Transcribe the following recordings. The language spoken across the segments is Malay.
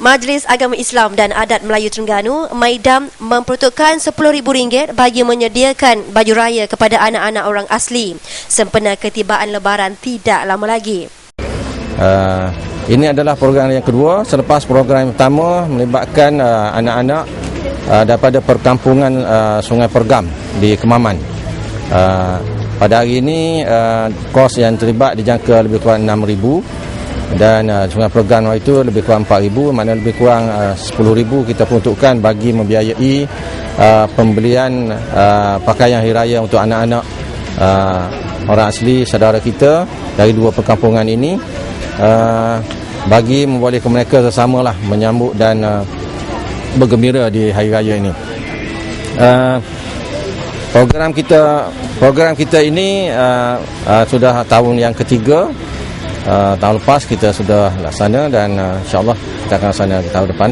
Majlis Agama Islam dan Adat Melayu Terengganu, Maidam memperuntukkan RM10,000 bagi menyediakan baju raya kepada anak-anak orang asli sempena ketibaan lebaran tidak lama lagi. Uh, ini adalah program yang kedua selepas program yang pertama melibatkan uh, anak-anak uh, daripada perkampungan uh, Sungai Pergam di Kemaman. Uh, pada hari ini uh, kos yang terlibat dijangka lebih kurang 6000 dan uh, Sungai Pergan itu lebih kurang 4,000 mana lebih kurang uh, 10,000 kita peruntukkan bagi membiayai uh, pembelian uh, pakaian hari raya untuk anak-anak uh, orang asli saudara kita dari dua perkampungan ini uh, bagi membolehkan mereka sesamalah menyambut dan uh, bergembira di hari raya ini. Uh, program kita program kita ini uh, uh, sudah tahun yang ketiga uh, tahun lepas kita sudah laksana dan uh, insyaAllah kita akan laksana tahun depan.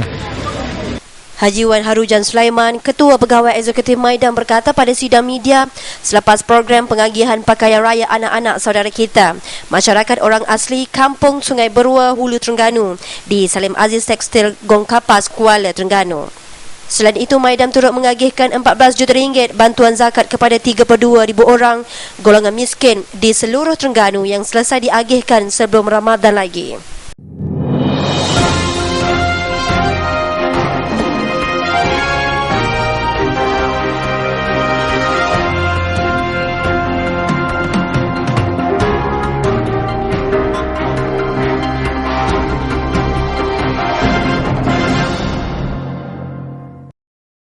Haji Wan Harujan Sulaiman, Ketua Pegawai Eksekutif Maidan berkata pada sidang media selepas program pengagihan pakaian raya anak-anak saudara kita, masyarakat orang asli Kampung Sungai Berua, Hulu Terengganu di Salim Aziz Tekstil Gong Kapas, Kuala Terengganu. Selain itu, Maidam turut mengagihkan 14 juta ringgit bantuan zakat kepada 32 ribu orang golongan miskin di seluruh Terengganu yang selesai diagihkan sebelum Ramadan lagi.